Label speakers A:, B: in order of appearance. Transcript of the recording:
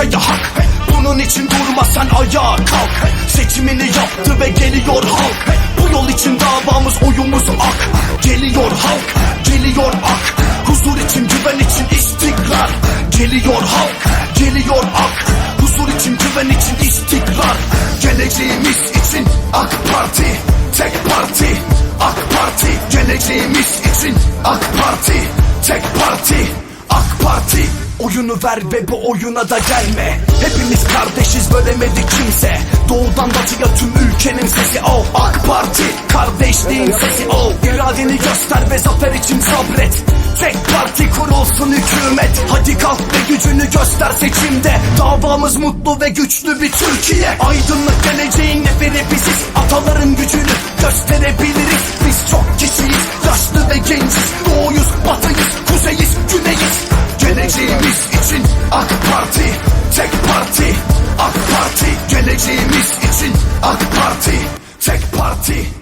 A: ülkeye hak. Bunun için durma sen ayağa kalk. Seçimini yaptı ve geliyor halk. Bu yol için davamız oyumuz ak. Geliyor halk, geliyor ak. Huzur için, güven için istikrar. Geliyor halk, geliyor ak. Huzur için, güven için istikrar. Geleceğimiz için AK Parti Tek parti. AK Parti Geleceğimiz için AK Parti Tek parti. AK Parti Oyunu ver ve bu oyuna da gelme. Hepimiz kardeşiz bölemedi kimse. Doğudan batıya tüm ülkenin sesi. Oh AK Parti kardeşliğin sesi. Oh İradeni göster ve zafer için sabret. Tek parti kurulsun hükümet. Hadi kalk ve gücünü göster seçimde. Davamız mutlu ve güçlü bir Türkiye. Aydınlık geleceğin neferi biziz. Ataların gücünü gösterebiliriz. Biz çok Parti, tek parti, AK Parti. Geleceğimiz için AK Parti, tek parti.